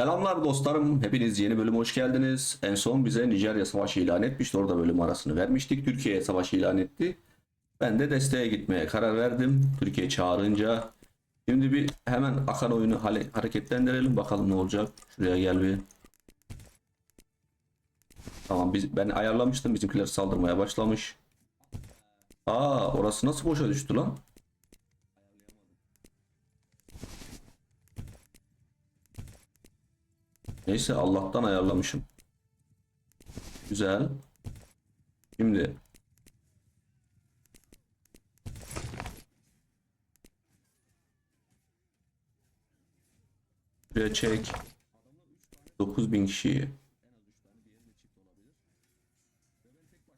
Selamlar dostlarım. Hepiniz yeni bölüme hoş geldiniz. En son bize Nijerya Savaşı ilan etmişti. Orada bölüm arasını vermiştik. Türkiye Savaşı ilan etti. Ben de desteğe gitmeye karar verdim. Türkiye çağırınca. Şimdi bir hemen akan oyunu hareketlendirelim. Bakalım ne olacak. Şuraya gel bir. Tamam biz, ben ayarlamıştım. Bizimkiler saldırmaya başlamış. Aa orası nasıl boşa düştü lan? Neyse Allah'tan ayarlamışım. Güzel. Şimdi Buraya çek. 9000 kişiyi.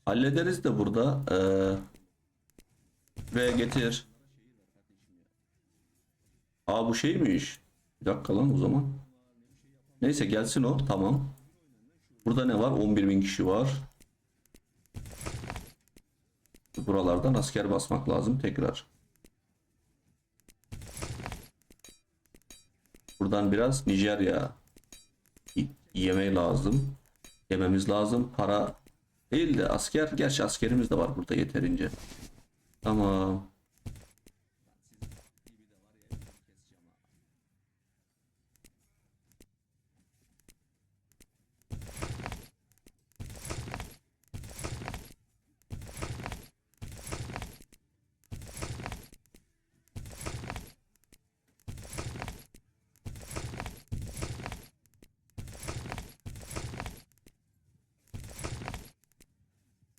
Hallederiz de burada. Ee, buraya getir. Aa bu şeymiş. Bir dakika lan o zaman. Neyse gelsin o. Tamam. Burada ne var? 11.000 kişi var. Buralardan asker basmak lazım tekrar. Buradan biraz Nijerya y- yeme lazım. Yememiz lazım. Para değil de asker. Gerçi askerimiz de var burada yeterince. Tamam.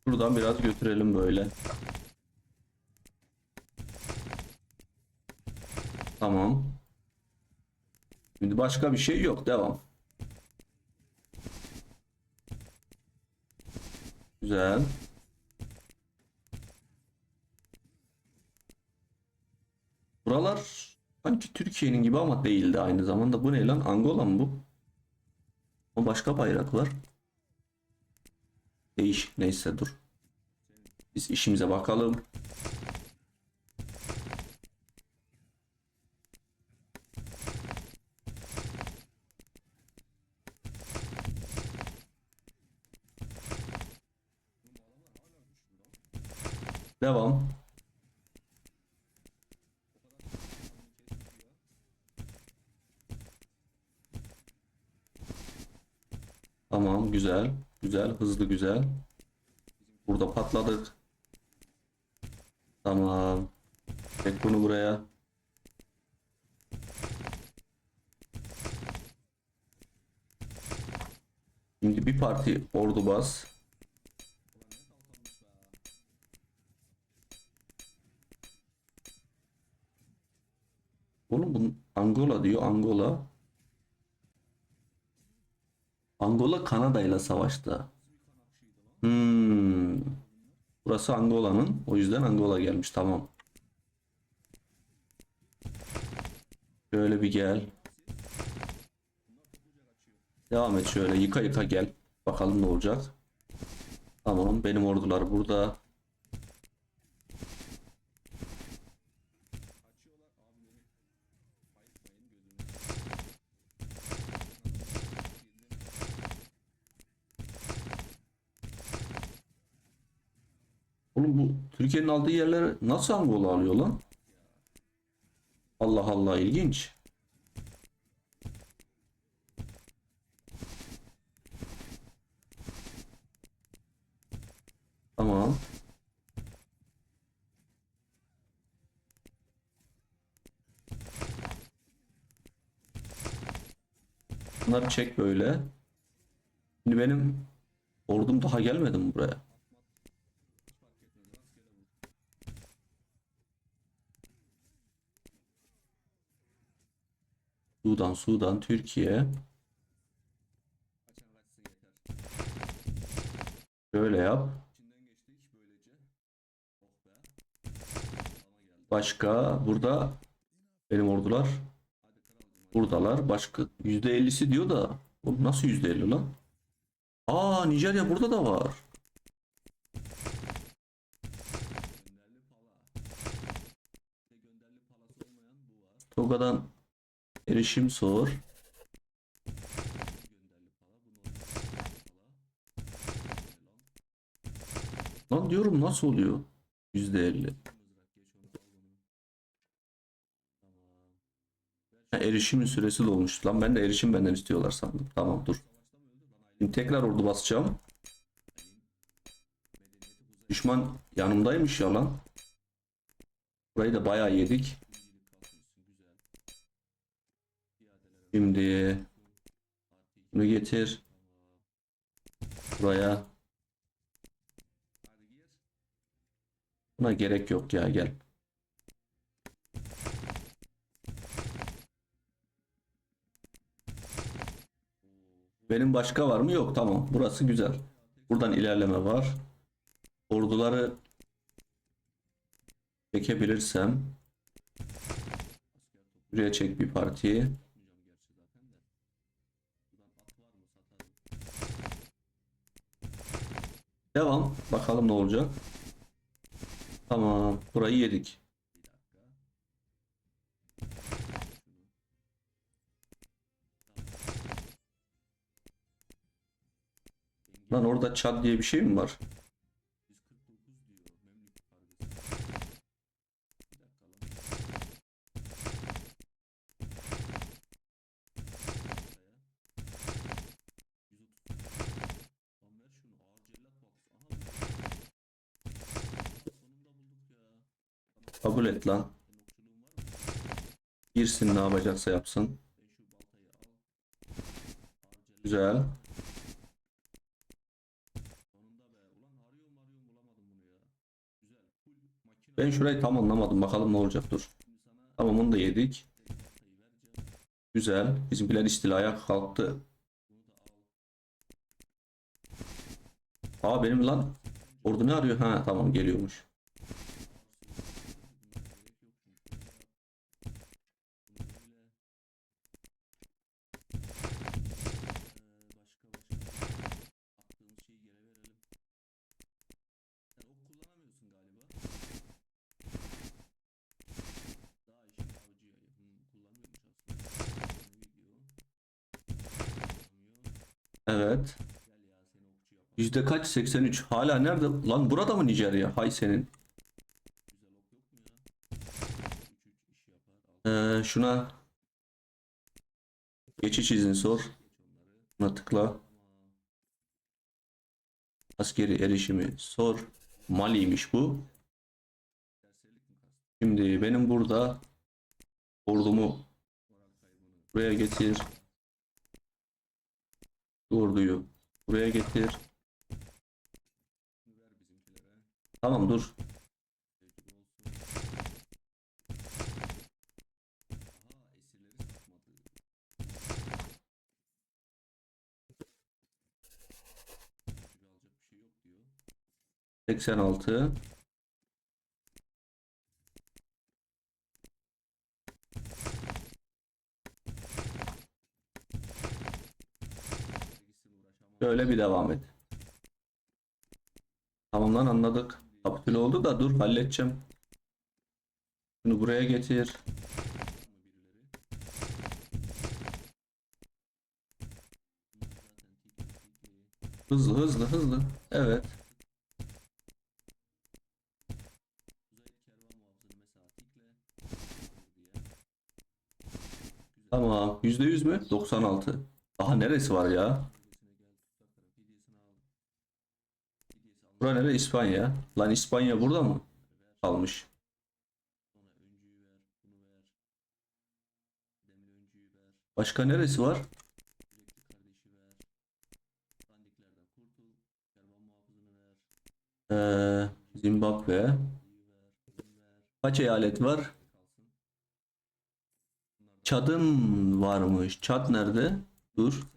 Buradan biraz götürelim böyle. Tamam. Şimdi başka bir şey yok. Devam. Güzel. Buralar sanki Türkiye'nin gibi ama değildi aynı zamanda. Bu ne lan? Angola mı bu? O başka bayraklar. Değişik neyse dur. Biz işimize bakalım. Devam. Tamam güzel. Güzel hızlı güzel. Burada patladık. Tamam. Çek bunu buraya. Şimdi bir parti ordu bas. Oğlum bu Angola diyor Angola. Angola Kanada ile savaştı. Hmm. Burası Angola'nın. O yüzden Angola gelmiş. Tamam. Şöyle bir gel. Devam et şöyle. Yıka yıka gel. Bakalım ne olacak. Tamam. Benim ordular burada. Oğlum bu Türkiye'nin aldığı yerleri nasıl Angola alıyor lan? Allah Allah ilginç. Tamam. Bunları çek böyle. Şimdi benim ordum daha gelmedi mi buraya? Sudan, Sudan, Türkiye. Şöyle yap. Başka burada benim ordular buradalar. Başka %50'si diyor da bu nasıl %50 lan? Aa Nijerya burada da var. Toga'dan Erişim sor. Lan diyorum nasıl oluyor? %50. Ha, süresi dolmuş. Lan ben de erişim benden istiyorlar sandım. Tamam dur. Şimdi tekrar ordu basacağım. Düşman yanımdaymış ya lan. Burayı da bayağı yedik. Şimdi bunu getir. Buraya. Buna gerek yok ya gel. Benim başka var mı? Yok tamam. Burası güzel. Buradan ilerleme var. Orduları çekebilirsem buraya çek bir partiyi. Devam. Bakalım ne olacak. Tamam. Burayı yedik. Lan orada Çad diye bir şey mi var? Kabul et lan. Girsin ne yapacaksa yapsın. Güzel. Ben şurayı tam anlamadım. Bakalım ne olacak dur. Tamam onu da yedik. Güzel. Bizimkiler istilaya kalktı. Aa benim lan. Ordu ne arıyor? Ha tamam geliyormuş. Yüzde kaç? 83. Hala nerede? Lan burada mı Nijerya? Hay senin. Ee, şuna geçiş izni sor. Buna tıkla. Askeri erişimi sor. Mali'ymiş bu. Şimdi benim burada ordumu buraya getir. Orduyu buraya getir. Tamam dur. Seksen altı. Böyle bir devam et. Tamam lan anladık. Kapitüle oldu da dur halledeceğim. Bunu buraya getir. Hızlı hızlı hızlı. Evet. Tamam. %100 mü? 96. Daha neresi var ya? Bura nere? İspanya. Lan İspanya burada mı? Kalmış. Başka neresi var? Ee, Zimbabwe. Kaç eyalet var? Çad'ın varmış. Çad nerede? Dur.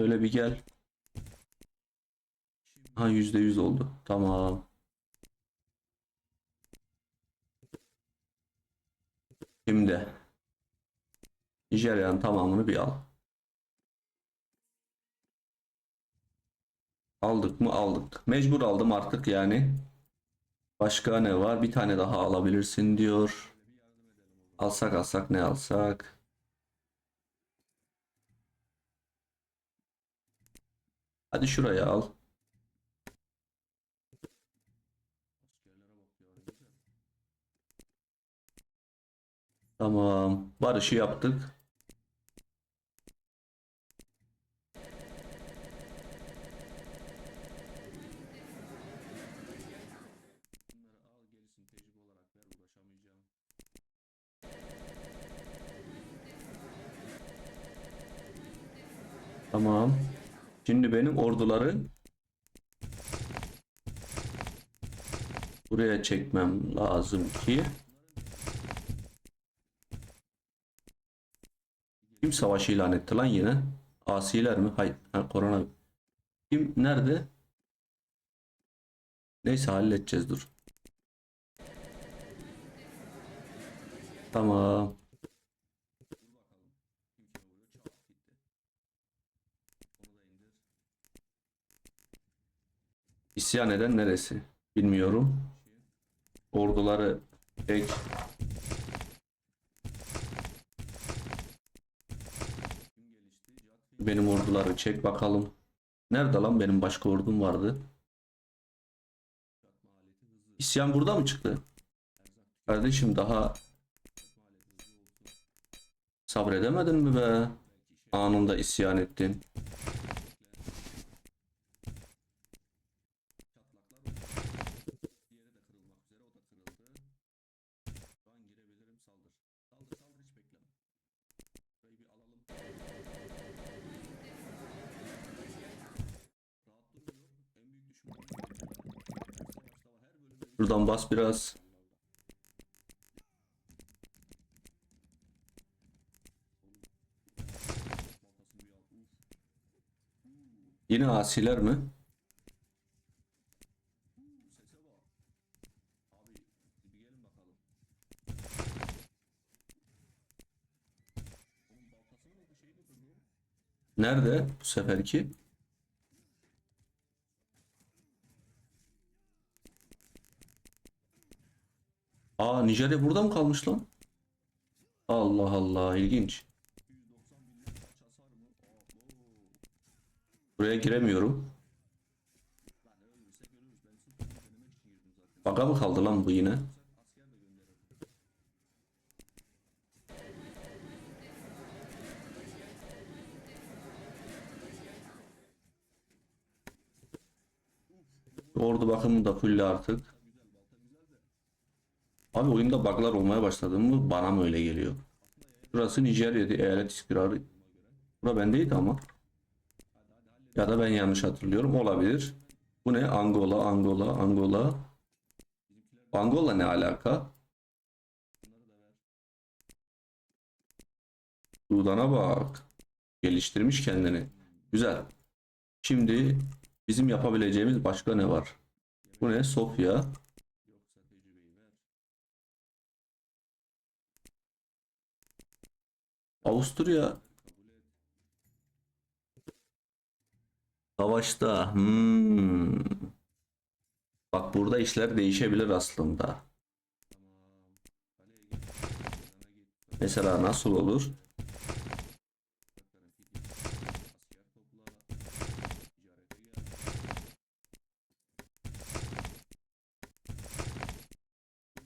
Şöyle bir gel. Ha yüzde yüz oldu. Tamam. Şimdi Nijerya'nın tamamını bir al. Aldık mı? Aldık. Mecbur aldım artık yani. Başka ne var? Bir tane daha alabilirsin diyor. Alsak alsak ne alsak? Hadi şuraya al. Tamam. Barışı yaptık. Tamam. Şimdi benim orduları buraya çekmem lazım ki kim savaş ilan etti lan yine? Asiler mi? Hayır. Ha, korona. Kim? Nerede? Neyse halledeceğiz dur. Tamam. İsyan eden neresi? Bilmiyorum. Orduları çek. Benim orduları çek bakalım. Nerede lan benim başka ordum vardı? İsyan burada mı çıktı? Kardeşim daha sabredemedin mi be? Anında isyan ettin. Şuradan bas biraz. Yine asiler mi? Nerede bu seferki? Aa Nijerya burada mı kalmış lan? Allah Allah ilginç. Buraya giremiyorum. Baka mı kaldı lan bu yine? Ordu bakımı da full artık. Abi oyunda bug'lar olmaya başladı mı bana mı öyle geliyor? Burası Nijerya'da eyalet istikrarı. Bura bendeydi ama. Ya da ben yanlış hatırlıyorum olabilir. Bu ne? Angola, Angola, Angola. Angola ne alaka? Sudan'a bak. Geliştirmiş kendini. Güzel. Şimdi bizim yapabileceğimiz başka ne var? Bu ne? Sofya. Avusturya savaşta. Hmm. Bak burada işler değişebilir aslında. Mesela nasıl olur?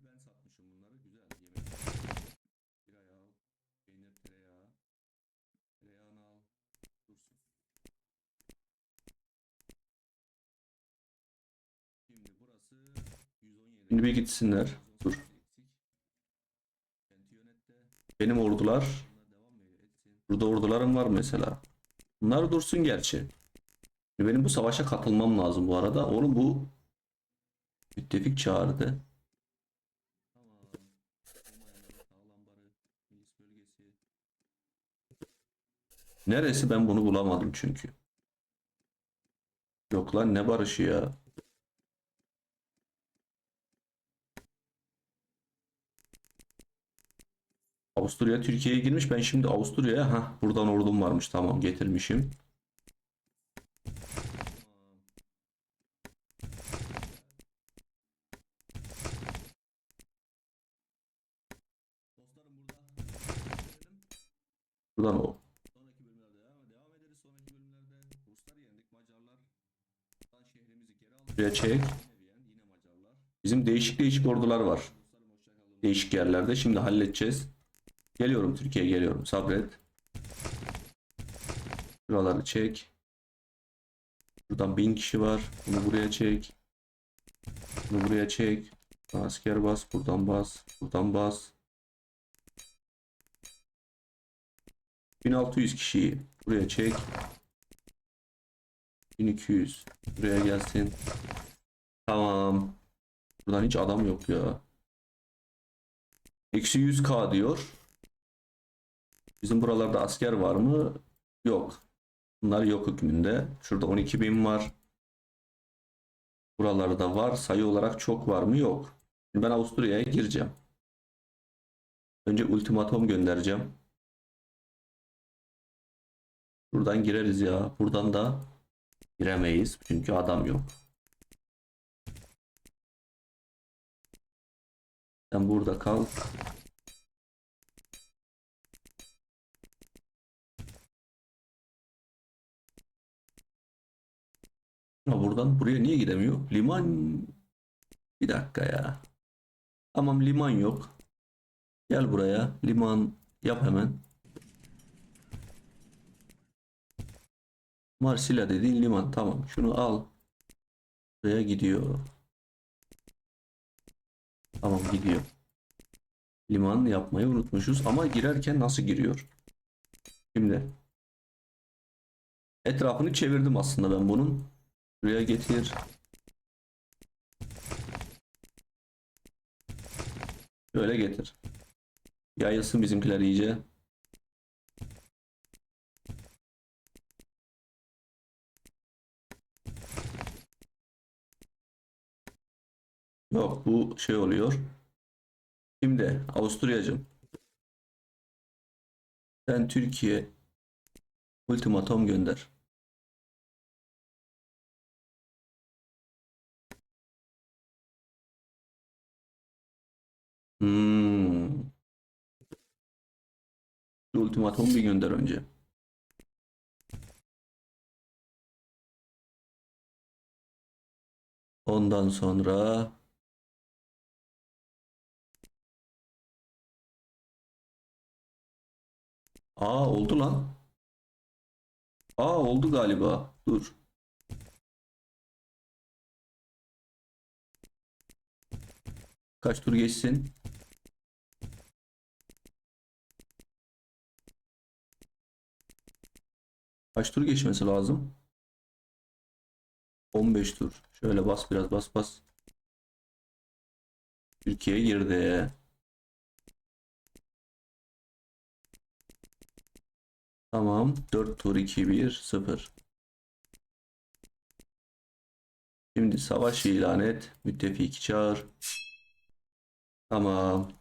Ben satmışım bunları güzel yemek. Bir al, peynir tereyağı, tereyağını al, dursun. Şimdi burası 117. Şimdi bir gitsinler. Dur. Benim ordular. Burada ordularım var mesela. Bunlar dursun gerçi. Benim bu savaşa katılmam lazım bu arada. Onu bu müttefik çağırdı. Neresi ben bunu bulamadım çünkü. Yok lan ne barışı ya. Avusturya Türkiye'ye girmiş. Ben şimdi Avusturya'ya ha buradan ordum varmış. Tamam getirmişim. Buradan o. Sonraki bölümlerde devam, devam ederiz. Sonraki bölümlerde Rusları yendik. Macarlar şehrimizi geri aldı. Buraya çek. Bizim değişik değişik ordular var. Değişik yerlerde. Şimdi halledeceğiz. Geliyorum Türkiye'ye geliyorum. Sabret. Şuraları çek. Buradan bin kişi var. Bunu buraya çek. Bunu buraya çek. Asker bas. Buradan bas. Buradan bas. 1600 kişiyi buraya çek. 1200 buraya gelsin. Tamam. Buradan hiç adam yok ya. Eksi 100k diyor. Bizim buralarda asker var mı? Yok. Bunlar yok hükmünde. Şurada 12.000 var. Buralarda var. Sayı olarak çok var mı? Yok. Şimdi ben Avusturya'ya gireceğim. Önce ultimatom göndereceğim. Buradan gireriz ya. Buradan da giremeyiz. Çünkü adam yok. Sen burada kal. Ha, buradan buraya niye gidemiyor? Liman. Bir dakika ya. Tamam liman yok. Gel buraya. Liman yap hemen. Marsila dediğin liman. Tamam. Şunu al. Buraya gidiyor. Tamam gidiyor. Liman yapmayı unutmuşuz. Ama girerken nasıl giriyor? Şimdi. Etrafını çevirdim aslında ben bunun. Buraya getir. Böyle getir. Yayılsın bizimkiler iyice. Yok bu şey oluyor. Şimdi Avusturyacım. Sen Türkiye ultimatom gönder. Hmm. Ultimatom bir gönder önce. Ondan sonra Aa oldu lan. Aa oldu galiba. Dur. Kaç tur geçsin? Kaç tur geçmesi lazım? 15 tur. Şöyle bas biraz bas bas. Türkiye girdi. Tamam. 4 tur 2 1 0. Şimdi savaş ilan et. Müttefiki çağır. Tamam.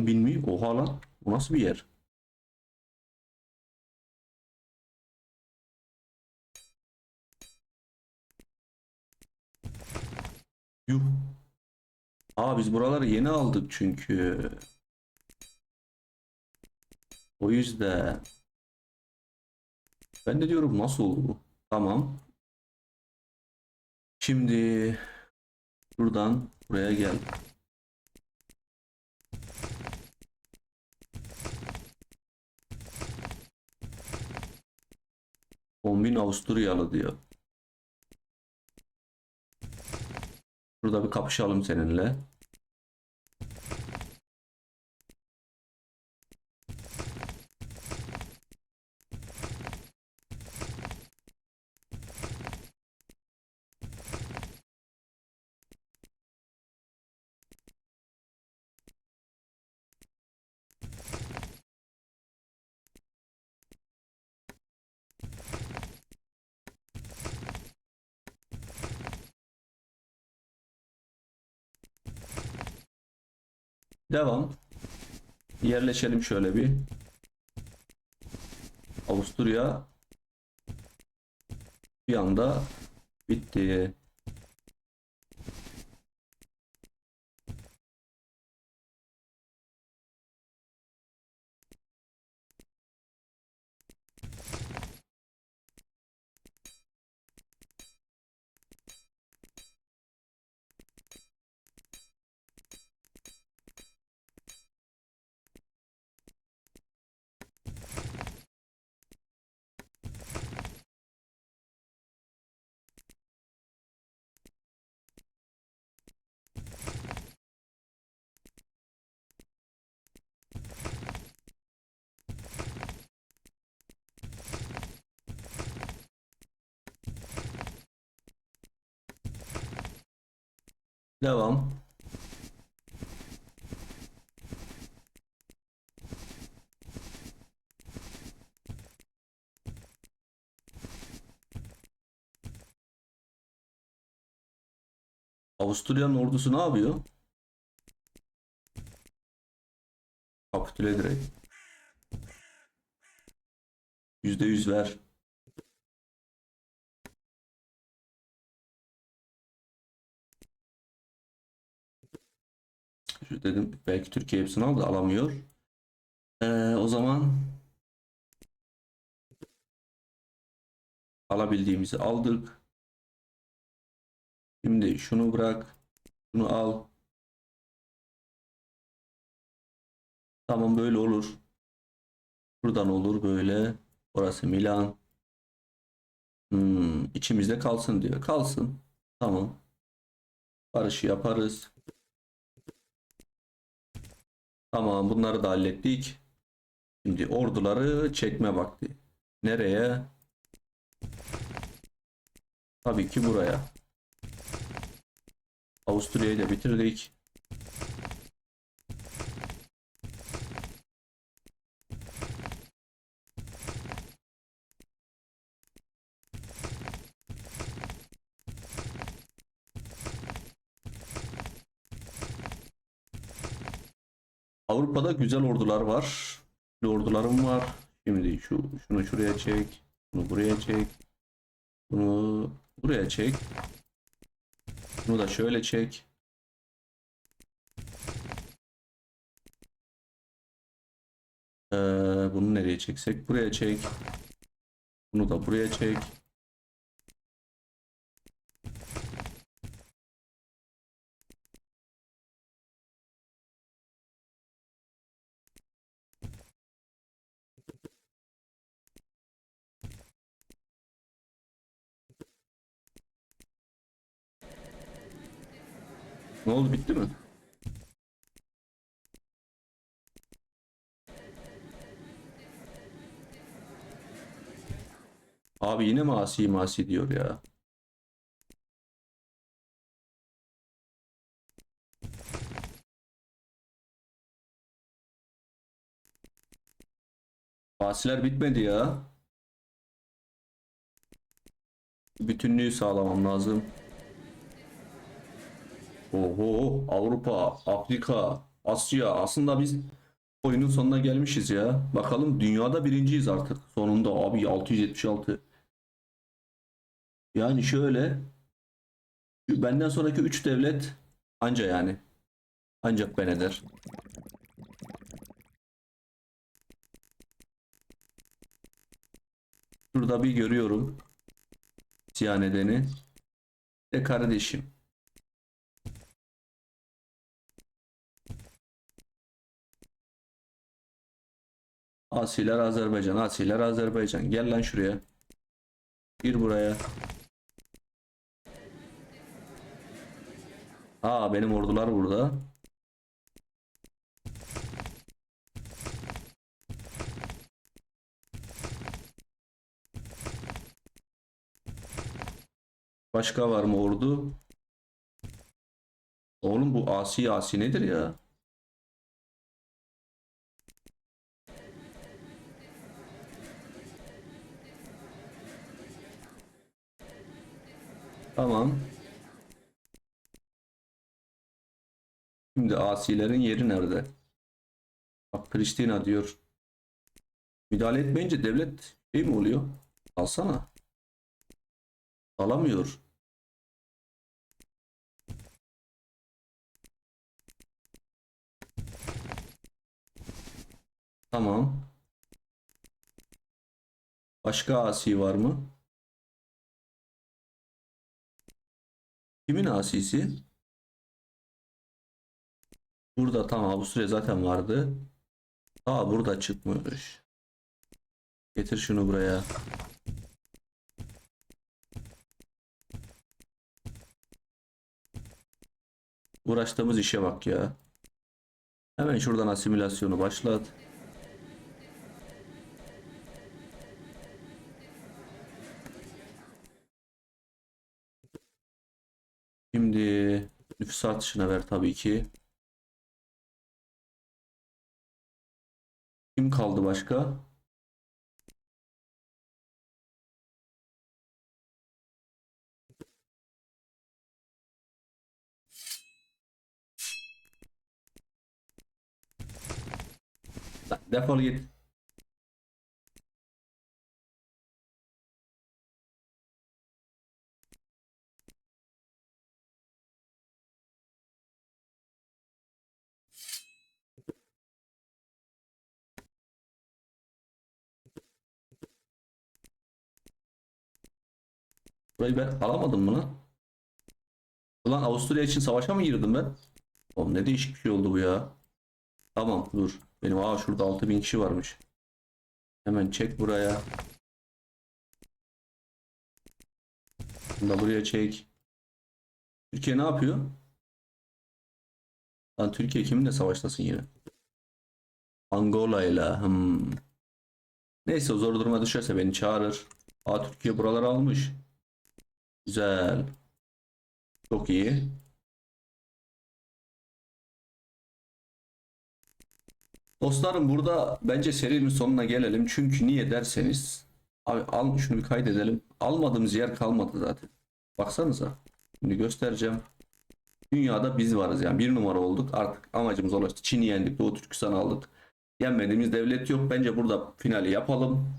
On bin mi? Oha lan. Bu nasıl bir yer? Yuh. Aa biz buraları yeni aldık çünkü. O yüzden. Ben de diyorum nasıl oldu bu? Tamam. Şimdi buradan buraya gel. 10.000 Avusturyalı diyor. Burada bir kapışalım seninle. Devam. Yerleşelim şöyle bir. Avusturya bir anda bitti. Devam. Avusturya'nın ordusu ne yapıyor? Kapitüle direkt. Yüzde yüz ver. Dedim belki Türkiye hepsini aldı alamıyor. Ee, o zaman alabildiğimizi aldık. Şimdi şunu bırak. Şunu al. Tamam böyle olur. Buradan olur böyle. Orası Milan. Hmm, içimizde kalsın diyor. Kalsın. Tamam. Barışı yaparız. Tamam bunları da hallettik. Şimdi orduları çekme vakti. Nereye? Tabii ki buraya. Avusturya'yı da bitirdik. Avrupa'da güzel ordular var. Ordularım var. Şimdi şu şunu şuraya çek. Bunu buraya çek. Bunu buraya çek. Bunu da şöyle çek. Ee, bunu nereye çeksek? Buraya çek. Bunu da buraya çek. Ne oldu bitti mi? Abi yine mi asi masi diyor ya. Asiler bitmedi ya. Bütünlüğü sağlamam lazım. Oho Avrupa, Afrika, Asya. Aslında biz oyunun sonuna gelmişiz ya. Bakalım dünyada birinciyiz artık. Sonunda abi 676. Yani şöyle benden sonraki 3 devlet anca yani. Ancak ben eder. Şurada bir görüyorum. Siyah nedeni. De kardeşim. Asiler Azerbaycan, Asiler Azerbaycan. Gel lan şuraya. Gir buraya. Aa benim ordular burada. Başka var mı ordu? Oğlum bu asi asi nedir ya? Tamam. Şimdi asilerin yeri nerede? Bak Pristina diyor. Müdahale etmeyince devlet şey mi oluyor? Alsana. Alamıyor. Tamam. Başka asi var mı? Kimin asisi? Burada tamam Avusturya zaten vardı. Aa burada çıkmış. Getir şunu buraya. Uğraştığımız işe bak ya. Hemen şuradan asimilasyonu başlat. Şimdi nüfus artışına ver tabii ki. Kim kaldı başka? Defol git. Burayı ben alamadım mı lan? Ulan Avusturya için savaşa mı girdim ben? Oğlum ne değişik bir şey oldu bu ya. Tamam dur. Benim aa şurada 6000 kişi varmış. Hemen çek buraya. Bunu da buraya çek. Türkiye ne yapıyor? Lan Türkiye kiminle savaştasın yine? Angola ile. Hmm. Neyse zor duruma düşerse beni çağırır. Aa Türkiye buraları almış. Güzel. Çok iyi. Dostlarım burada bence serinin sonuna gelelim. Çünkü niye derseniz abi al şunu bir kaydedelim. Almadığımız yer kalmadı zaten. Baksanıza. Şimdi göstereceğim. Dünyada biz varız yani bir numara olduk. Artık amacımız ulaştı. Çin'i yendik. Doğu Türkistan'ı aldık. Yenmediğimiz devlet yok. Bence burada finali yapalım.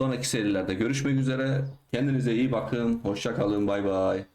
Sonraki serilerde görüşmek üzere. Kendinize iyi bakın. Hoşça kalın. Bay bay.